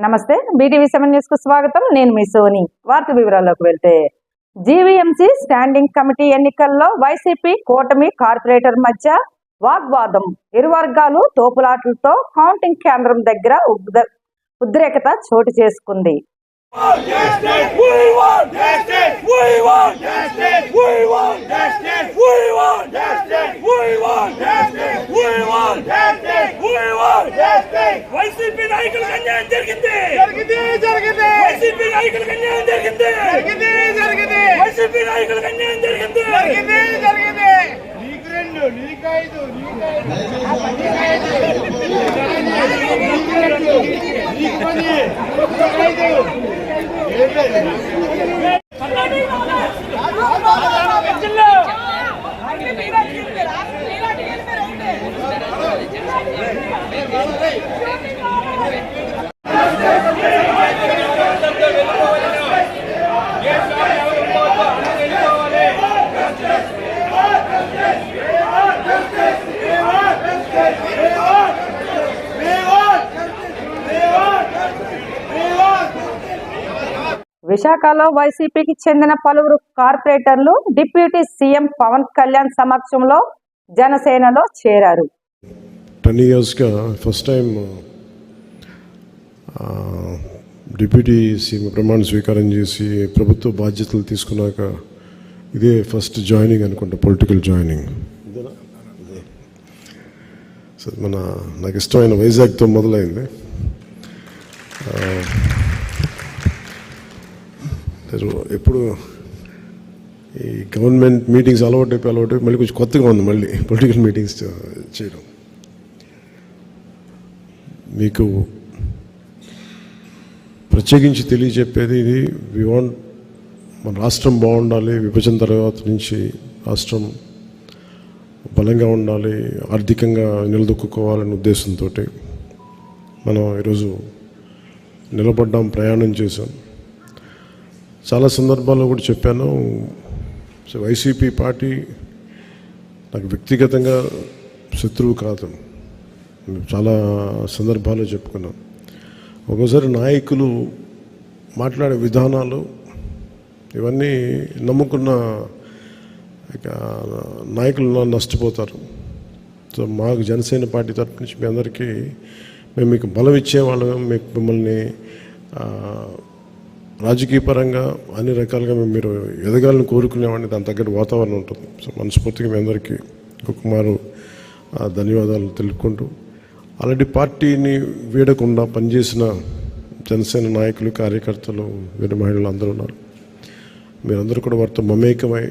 నమస్తే BTV seven న్యూస్కు స్వాగతం. నేను మీ సోని. వార్త వివరాల్లోకి వెళ్తే జీవీఎంసీ స్టాండింగ్ కమిటీ ఎన్నికల్లో వైసీపీ కూటమి కార్పొరేటర్ మధ్య వాగ్వాదం. ఇరు వర్గాలు తోపులాటలతో కౌంటింగ్ కేంద్రం దగ్గర ఉద్ద- ఉద్రేకత చోటు చేసుకుంది. వైసీపీ నాయకులకు అన్యాయం జరిగింది. జరిగింది జరిగింది. వైసీపీ నాయకులకు అన్యాయం జరిగింది. జరిగింది జరిగింది. వైసీపీ నాయకులకు అన్యాయం జరిగింది. జరిగింది జరిగింది. నీకు రెండు నీకు ఐదు నీకు ఐదు. నీకు పది ఐదు. విశాఖలో వైసీపీకి చెందిన పలువురు కార్పొరేటర్లు డిప్యూటీ సీఎం పవన్ కళ్యాణ్ సమక్షంలో జనసేనలో చేరారు. టెన్ ఇయర్స్గా ఫస్ట్ టైం డిప్యూటీ సీఎం ప్రమాణ స్వీకారం చేసి ప్రభుత్వ బాధ్యతలు తీసుకున్నాక ఇదే ఫస్ట్ జాయినింగ్ అనుకుంటా పొలిటికల్ జాయినింగ్ సో మన నాకు ఇష్టమైన వైజాగ్తో మొదలైంది. ఎప్పుడు ఈ గవర్నమెంట్ మీటింగ్స్ అలవాటు అయిపోయి అలవాటు మళ్ళీ కొంచెం కొత్తగా ఉంది మళ్ళీ పొలిటికల్ మీటింగ్స్ చేయడం. మీకు ప్రత్యేకించి తెలియజెప్పేది ఇది. వి వాంట్ మన రాష్ట్రం బాగుండాలి విభజన తర్వాత నుంచి రాష్ట్రం బలంగా ఉండాలి ఆర్థికంగా నిలదొక్కుకోవాలనే ఉద్దేశంతో మనం ఈరోజు నిలబడ్డాం ప్రయాణం చేశాం. చాలా సందర్భాల్లో కూడా చెప్పాను వైసీపీ పార్టీ నాకు వ్యక్తిగతంగా శత్రువు కాదు. చాలా సందర్భాలు చెప్పుకున్నాం. ఒక్కోసారి నాయకులు మాట్లాడే విధానాలు ఇవన్నీ నమ్ముకున్న నాయకులు నష్టపోతారు. సో మాకు జనసేన పార్టీ తరపు నుంచి మీ అందరికీ మేము మీకు బలం ఇచ్చేవాళ్ళం. మీకు మిమ్మల్ని రాజకీయపరంగా రాజకీయ పరంగా అన్ని రకాలుగా మేము మీరు ఎదగాలని కోరుకునేవాడిని. దాని తగ్గట్టు వాతావరణం ఉంటుంది. సో మనస్ఫూర్తిగా మీ అందరికీ ఇంకొక మారు ధన్యవాదాలు తెలుపుకుంటూ అలాంటి పార్టీని వీడకుండా పనిచేసిన జనసేన నాయకులు కార్యకర్తలు వీర మహిళలు అందరూ ఉన్నారు. మీరందరూ కూడా వారితో మమేకమై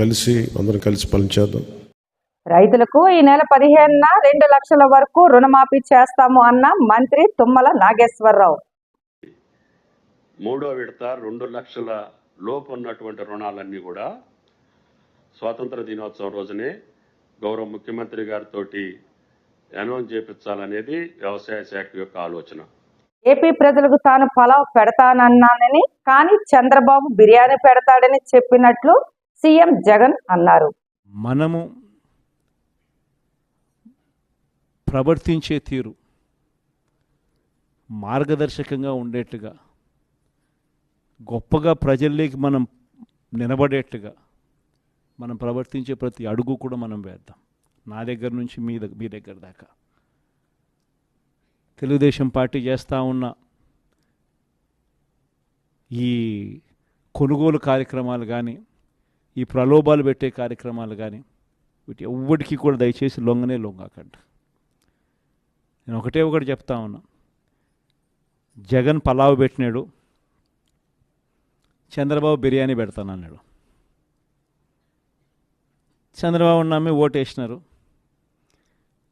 కలిసి అందరం కలిసి పనిచేద్దాం రైతులకు ఈ నెల పదిహేనున రెండు లక్షల వరకు రుణమాఫీ చేస్తాము అన్న మంత్రి తుమ్మల నాగేశ్వరరావు. మూడో విడత రెండు లక్షల లోపు ఉన్నటువంటి రుణాలన్నీ కూడా స్వాతంత్ర దినోత్సవం రోజునే గౌరవ ముఖ్యమంత్రి గారితో అనౌన్స్ చేపించాలనేది వ్యవసాయ శాఖ యొక్క ఆలోచన. ఏపీ ప్రజలకు తాను పలావ్ పెడతానన్నానని కానీ చంద్రబాబు బిర్యానీ పెడతాడని చెప్పినట్లు సీఎం జగన్ అన్నారు. మనము ప్రవర్తించే తీరు మార్గదర్శకంగా ఉండేట్టుగా గొప్పగా ప్రజల్లోకి మనం నిలబడేట్టుగా మనం ప్రవర్తించే ప్రతి అడుగు కూడా మనం వేద్దాం. నా దగ్గర నుంచి మీ దగ్గర మీ దగ్గర దాకా. తెలుగుదేశం పార్టీ చేస్తూ ఉన్న ఈ కొనుగోలు కార్యక్రమాలు కానీ ఈ ప్రలోభాలు పెట్టే కార్యక్రమాలు కానీ వీటి ఎవ్వడికి కూడా దయచేసి లొంగనే లొంగాకండి. నేను ఒకటే ఒకటి చెప్తా ఉన్నా. జగన్ పలావ్ పెట్టినాడు. చంద్రబాబు బిర్యానీ పెడతానన్నాడు. చంద్రబాబు నమ్మి ఓటేసినారు.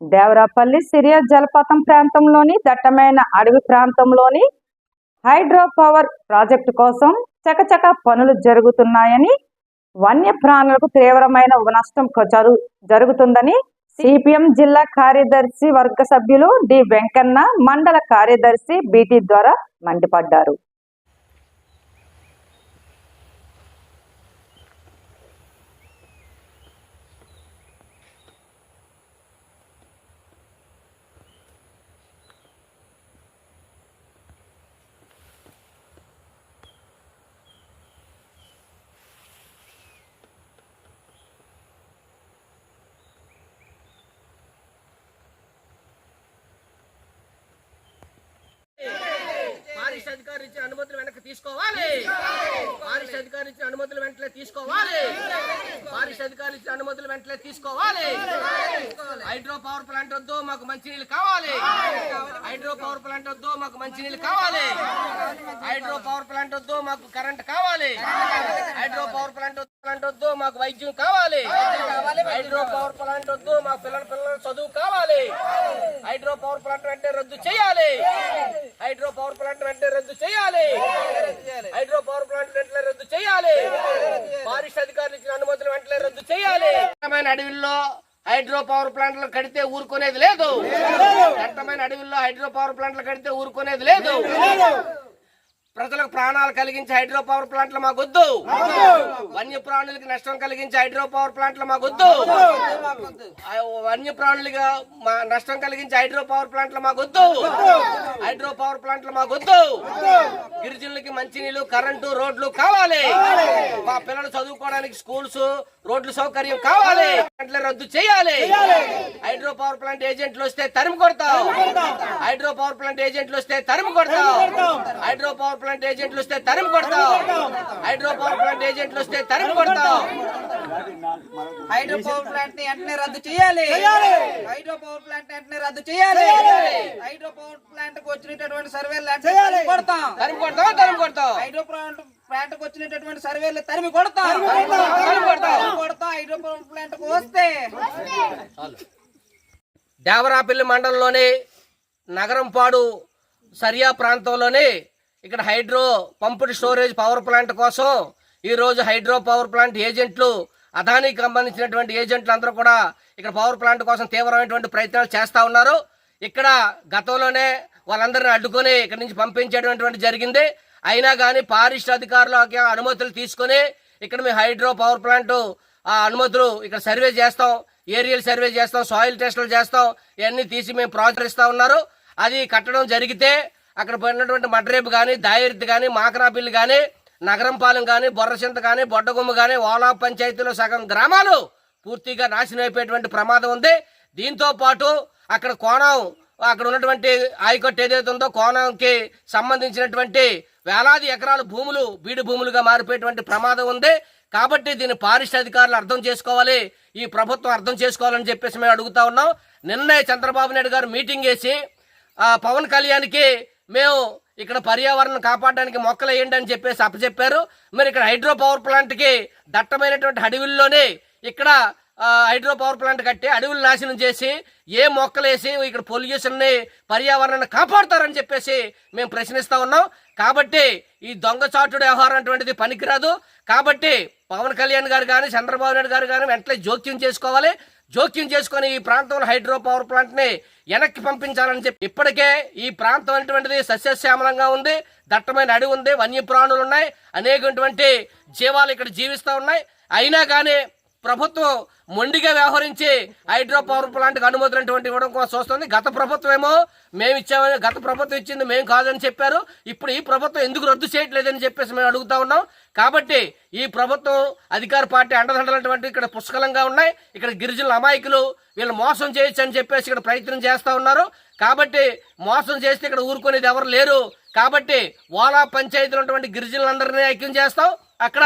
దేవరాపల్లి సిరియా జలపాతం ప్రాంతంలోని దట్టమైన అడవి ప్రాంతంలోని హైడ్రో పవర్ ప్రాజెక్టు కోసం చకచక పనులు జరుగుతున్నాయని వన్యప్రాణులకు తీవ్రమైన నష్టం జరుగుతుందని సిపిఎం జిల్లా కార్యదర్శి వర్గ సభ్యులు డి. వెంకన్న మండల కార్యదర్శి బిటి ద్వారా మండిపడ్డారు పారిశుద్ధ అధికారులు ఇచ్చిన అనుమతులు వెనక్కి తీసుకోవాలి పారిశుద్ధ అధికారులు ఇచ్చిన అనుమతులు వెంటనే తీసుకోవాలి. పారిశ అధికారులు ఇచ్చిన అనుమతులు వెంటనే తీసుకోవాలి. హైడ్రో పవర్ ప్లాంట్ వద్దు మాకు మంచినీళ్ళు కావాలి. హైడ్రో పవర్ ప్లాంట్ వద్దు మాకు మంచినీళ్ళు కావాలి. హైడ్రో పవర్ ప్లాంట్ వద్దు మాకు కరెంట్ కావాలి. హైడ్రో పవర్ ప్లాంట్ వద్దు ప్లాంట్ వద్దు మాకు వైద్యం కావాలి. హైడ్రో పవర్ ప్లాంట్ వద్దు మా పిల్లల పిల్లల చదువు కావాలి. హైడ్రో పవర్ ప్లాంట్ వెంటనే రద్దు చేయాలి. హైడ్రో పవర్ ప్లాంట్ వెంటనే రద్దు చేయాలి. హైడ్రో పవర్ ప్లాంట్ వెంటనే రద్దు చేయాలి. పారిశుద్ధ అధికారులు ఇచ్చిన అనుమతులు వెంటనే రద్దు చేయాలి. అడవిల్లో హైడ్రో పవర్ ప్లాంట్లు కడితే ఊరుకునేది లేదు. దట్టమైన అడవిల్లో హైడ్రో పవర్ ప్లాంట్లు కడితే ఊరుకునేది లేదు. ప్రజలకు ప్రాణాలు కలిగించే హైడ్రో పవర్ ప్లాంట్లు మాకొద్దు. వన్య ప్రాణులకి నష్టం కలిగించే హైడ్రో పవర్ ప్లాంట్లు మాకొద్దు. ఆ వన్య ప్రాణులుగా మా నష్టం కలిగించే హైడ్రో పవర్ ప్లాంట్లు మాకొద్దు. హైడ్రో పవర్ ప్లాంట్లు మాకొద్దు. గిరిజనులకి మంచినీళ్ళు కరెంటు రోడ్లు కావాలి. మా పిల్లలు చదువుకోవడానికి స్కూల్స్ రోడ్లు సౌకర్యం కావాలి. ప్లాంట్లు రద్దు చేయాలి. హైడ్రో పవర్ ప్లాంట్ ఏజెంట్లు వస్తే తరిమి కొడతాం. హైడ్రో పవర్ ప్లాంట్ ఏజెంట్లు వస్తే తరిమి కొడతాం. హైడ్రో పవర్ ప్లాంట్ ఏజెంట్లు వస్తే తరిమి కొడతాం. హైడ్రో పవర్ ప్లాంట్ ఏజెంట్లు వస్తే తరిమి కొడతాం. హైడ్రో పవర్ ప్లాంట్ని వెంటనే రద్దు చేయాలి. హైడ్రో పవర్ ప్లాంట్ వెంటనే రద్దు చేయాలి. హైడ్రో పవర్ ప్లాంట్కు వచ్చినటువంటి సర్వేలు తరిమి కొడతాం తరిమి కొడతాం. తరిమి కొడతాం హైడ్రో ప్లాంట్ ప్లాంట్కు వచ్చినటువంటి సర్వేలు తరిమి కొడతాం. తరిమి కొడతాం. తరిమి కొడతాం. హైడ్రో పవర్ ప్లాంట్కు వస్తే. దేవరాపల్లి మండలంలోని నగరంపాడు సరియా ప్రాంతంలోని ఇక్కడ hydro pumped storage power plant కోసం ఈరోజు హైడ్రో పవర్ ప్లాంట్ ఏజెంట్లు అదానికి సంబంధించినటువంటి ఏజెంట్లు అందరూ కూడా ఇక్కడ పవర్ ప్లాంట్ కోసం తీవ్రమైనటువంటి ప్రయత్నాలు చేస్తూ ఉన్నారు. ఇక్కడ గతంలోనే వాళ్ళందరిని అడ్డుకొని ఇక్కడ నుంచి పంపించేటటువంటి జరిగింది. అయినా కానీ పారిశ్ర అధికారులు అనుమతులు తీసుకొని ఇక్కడ మేము హైడ్రో పవర్ ప్లాంట్ ఆ అనుమతులు ఇక్కడ సర్వే చేస్తాం. ఏరియల్ సర్వే చేస్తాం సాయిల్ టెస్టులు చేస్తాం. ఇవన్నీ తీసి మేము ప్రాజెక్ట్ ఉన్నారు. అది కట్టడం జరిగితే అక్కడ పడినటువంటి మడ్రేపు కానీ దాయిర్తి కానీ మాకరాపిల్లి కానీ నగరంపాలెం కానీ బొర్రచింత కానీ బొడ్డగుమ్మ కానీ ఓలా పంచాయతీలో సగం గ్రామాలు పూర్తిగా నాశనం అయిపోయేటువంటి ప్రమాదం ఉంది. దీంతో పాటు అక్కడ కోణం అక్కడ ఉన్నటువంటి ఆయకట్టు ఏదైతే ఉందో కోణంకి సంబంధించినటువంటి వేలాది ఎకరాల భూములు బీడు భూములుగా మారిపోయేటువంటి ప్రమాదం ఉంది. కాబట్టి దీన్ని పారిశ్ర అధికారులు అర్థం చేసుకోవాలి. ఈ ప్రభుత్వం అర్థం చేసుకోవాలని చెప్పేసి మేము అడుగుతా ఉన్నాం. నిన్నే చంద్రబాబు నాయుడు గారు మీటింగ్ వేసి పవన్ కళ్యాణ్కి మేము ఇక్కడ పర్యావరణం కాపాడడానికి మొక్కలు వేయండి అని చెప్పేసి అప్పచెప్పారు. మరి ఇక్కడ హైడ్రో పవర్ ప్లాంట్కి దట్టమైనటువంటి అడవుల్లోనే ఇక్కడ హైడ్రో పవర్ ప్లాంట్ కట్టి అడవులు నాశనం చేసి ఏ మొక్కలు వేసి ఇక్కడ పొల్యూషన్ని పర్యావరణాన్ని కాపాడుతారని చెప్పేసి మేము ప్రశ్నిస్తూ ఉన్నాం. కాబట్టి ఈ దొంగచాటుడు వ్యవహారం అటువంటిది పనికిరాదు. కాబట్టి పవన్ కళ్యాణ్ గారు కానీ చంద్రబాబు నాయుడు గారు కానీ వెంటనే జోక్యం చేసుకోవాలి. జోక్యం చేసుకుని ఈ ప్రాంతంలో హైడ్రో పవర్ ప్లాంట్ని వెనక్కి పంపించాలని చెప్పి ఇప్పటికే ఈ ప్రాంతం అనేటువంటిది సస్యశ్యామలంగా ఉంది దట్టమైన అడవి ఉంది వన్యప్రాణులు ఉన్నాయి అనేకటువంటి జీవాలు ఇక్కడ జీవిస్తూ ఉన్నాయి. అయినా కానీ ప్రభుత్వం మొండిగా వ్యవహరించి హైడ్రో పవర్ ప్లాంట్ అనుమతులు ఇవ్వడం కోసం చూస్తుంది. గత ప్రభుత్వం ఏమో మేము ఇచ్చామని గత ప్రభుత్వం ఇచ్చింది మేము కాదని చెప్పారు. ఇప్పుడు ఈ ప్రభుత్వం ఎందుకు రద్దు చేయట్లేదని చెప్పేసి మేము అడుగుతా ఉన్నాం. కాబట్టి ఈ ప్రభుత్వం అధికార పార్టీ అండదండలటువంటి ఇక్కడ పుష్కలంగా ఉన్నాయి. ఇక్కడ గిరిజనుల అమాయకులు వీళ్ళు మోసం చేయొచ్చు అని చెప్పేసి ఇక్కడ ప్రయత్నం చేస్తూ ఉన్నారు. కాబట్టి మోసం చేస్తే ఇక్కడ ఊరుకునేది ఎవరు లేరు. కాబట్టి ఓలా పంచాయతీలు ఉన్నటువంటి గిరిజనులందరినీ ఐక్యం చేస్తాం. అక్కడ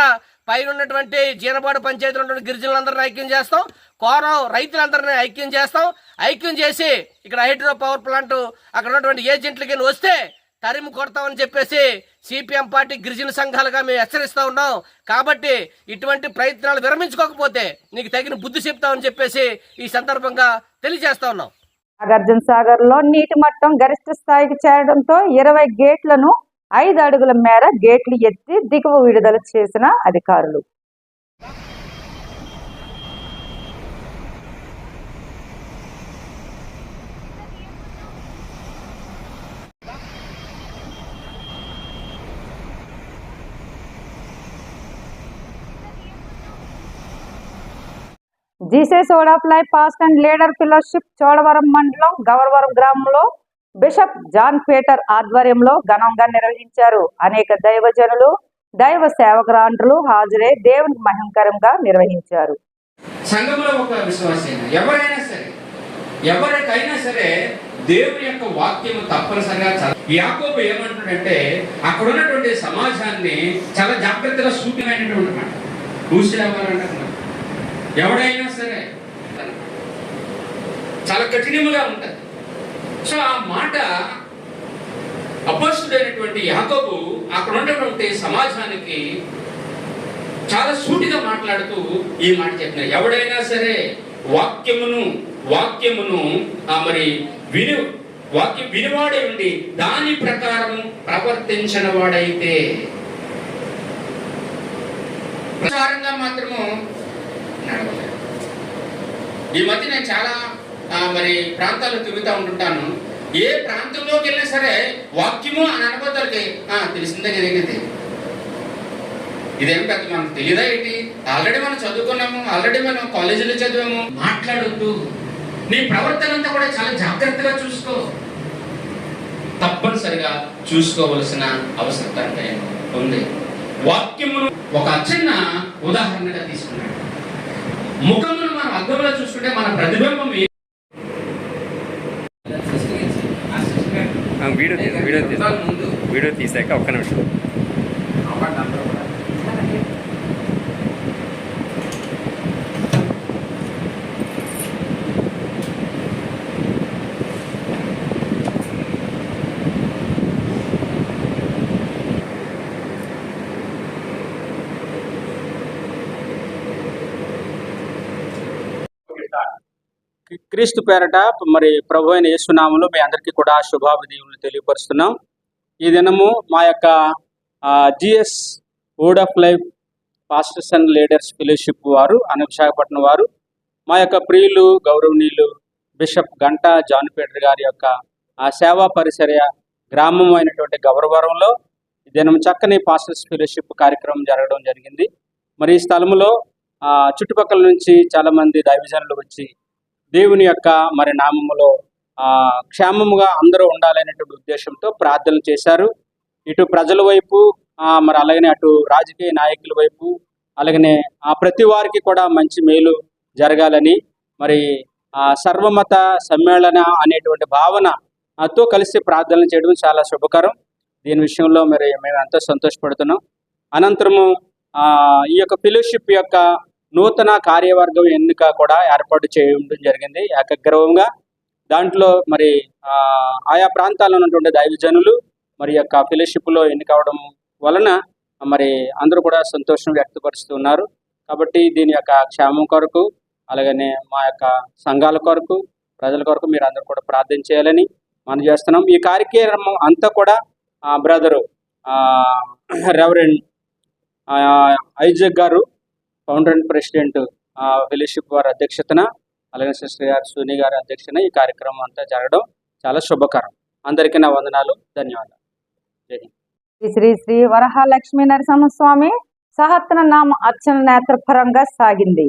పైన ఉన్నటువంటి జీనపాడు పంచాయతీలో ఉన్నటువంటి గిరిజనులందరినీ ఐక్యం చేస్తాం. కోరం రైతులందరినీ ఐక్యం చేస్తాం. ఐక్యం చేసి ఇక్కడ హైడ్రో పవర్ ప్లాంట్ అక్కడ ఉన్నటువంటి ఏజెంట్లకి వస్తే తరిమి కొడతామని చెప్పేసి సిపిఎం పార్టీ గిరిజన సంఘాలుగా మేము హెచ్చరిస్తా ఉన్నాం. కాబట్టి ఇటువంటి ప్రయత్నాలు విరమించుకోకపోతే నీకు తగిన బుద్ధి చెప్తామని చెప్పేసి ఈ సందర్భంగా తెలియజేస్తా ఉన్నాం. నాగార్జున సాగర్లో నీటి మట్టం గరిష్ట స్థాయికి చేరడంతో ఇరవై గేట్లను ఐదు అడుగుల మేర గేట్లు ఎత్తి దిగువ విడుదల చేసిన అధికారులు. జీసే word of life past and leader fellowship Chodavaram మండలం గవర్వరం గ్రామంలో బిషప్ జాన్ పీటర్ ఆధ్వర్యంలో ఘనంగా నిర్వహించారు. అనేక దైవజనులు దైవ సేవకురాండ్రులు హాజరై దేవుని మహంకరంగా నిర్వహించారు. సంఘంలో ఒక విశ్వాసైన ఎవరైనా సరే ఎవరికైనా సరే దేవుని యొక్క వాక్యము తప్పనిసరిగా యాకోబు ఏమంటాడంటే అక్కడ ఉన్నటువంటి సమాజాన్ని చాలా జాగ్రత్తగా సూక్ష్మమైనటువంటి మాట కూసేవారంటారు ఎవడైనా సరే చాలా కఠినముగా ఉంటుంది సో ఆ మాట అపోస్తుడైనటువంటి యాకబు అక్కడ ఉన్నటువంటి సమాజానికి చాలా సూటిగా మాట్లాడుతూ ఈ మాట చెప్పినారు ఎవడైనా సరే వాక్యమును వాక్యమును ఆ మరి విను వాక్యం వినివాడే ఉండి దాని ప్రకారం ప్రవర్తించిన వాడైతే ప్రచారంగా మాత్రము నడవలేదు ఈ మధ్య నేను చాలా మరి ప్రాంతాల్లో తిరుగుతూ ఉంటుంటాను ఏ ప్రాంతంలోకి వెళ్ళినా సరే వాక్యము అని అనుకోతానికి తెలిసిందే జరిగింది ఇదేం పెద్ద మనకు తెలియదా ఏంటి? ఆల్రెడీ మనం చదువుకున్నాము ఆల్రెడీ మనం కాలేజీలో చదివాము. మాట్లాడొద్దు. నీ ప్రవర్తన అంతా కూడా చాలా జాగ్రత్తగా చూసుకో. తప్పనిసరిగా చూసుకోవలసిన అవసరం అంటే ఉంది. వాక్యమును ఒక చిన్న ఉదాహరణగా తీసుకున్నాడు. ముఖమును మనం అర్థంలో చూసుకుంటే మన ప్రతిబింబం ఏ- వీడియో తీసి వీడియో వీడియో తీసాక ఒక్క నిమిషం. క్రీస్తు పేరట మరి ప్రభు అయిన యేసునామంలో మీ అందరికీ కూడా శుభాభిదీవులు తెలియపరుస్తున్నాం. ఈ దినము మా యొక్క GS word of life pastors and leaders fellowship వారు అని విశాఖపట్నం వారు మా యొక్క ప్రియులు గౌరవనీయులు బిషప్ గంటా జాన్ గారి యొక్క ఆ సేవా పరిసర గ్రామం అయినటువంటి గౌరవరంలో ఈ దినం చక్కని పాస్టర్స్ ఫెలోషిప్ కార్యక్రమం జరగడం జరిగింది. మరి ఈ స్థలంలో చుట్టుపక్కల నుంచి చాలా మంది దైవజనులు వచ్చి దేవుని యొక్క మరి నామములో ఆ, క్షేమముగా అందరూ ఉండాలనేటువంటి ఉద్దేశంతో ప్రార్థనలు చేశారు. ఇటు ప్రజల వైపు ఆ, మరి అలాగనే అటు రాజకీయ నాయకుల వైపు అలాగనే ఆ ప్రతి వారికి కూడా మంచి మేలు జరగాలని మరి ఆ సర్వమత సమ్మేళన అనేటువంటి భావన తో కలిసి ప్రార్థనలు చేయడం చాలా శుభకరం. దీని విషయంలో మరి మేము ఎంతో సంతోషపడుతున్నాం. అనంతరము ఈ యొక్క ఫెలోషిప్ యొక్క నూతన కార్యవర్గం ఎన్నిక కూడా ఏర్పాటు చేయడం జరిగింది. ఏకగ్రవంగా దాంట్లో మరి ఆయా ప్రాంతాల్లో ఉన్నటువంటి దైవజనులు మరి యొక్క ఫెలోషిప్లో ఎన్నికవడం వలన మరి అందరూ కూడా సంతోషం వ్యక్తపరుస్తున్నారు. కాబట్టి దీని యొక్క క్షేమం కొరకు అలాగనే మా యొక్క సంఘాల కొరకు ప్రజల కొరకు మీరు అందరూ కూడా ప్రార్థన చేయాలని మనం చేస్తున్నాం. ఈ కార్యక్రమం అంతా కూడా brother reverend Isaac garu founder and president fellowship వారి అధ్యక్షతన అలాగే సిస్టర్ గారు సుని గారి అధ్యక్షన ఈ కార్యక్రమం అంతా జరగడం చాలా శుభకరం. అందరికీ నా వందనాలు ధన్యవాదాలు. శ్రీ శ్రీ శ్రీ వరహాలక్ష్మీ నరసింహస్వామి సహస్ర నామ అర్చన నేత్రపరంగా సాగింది.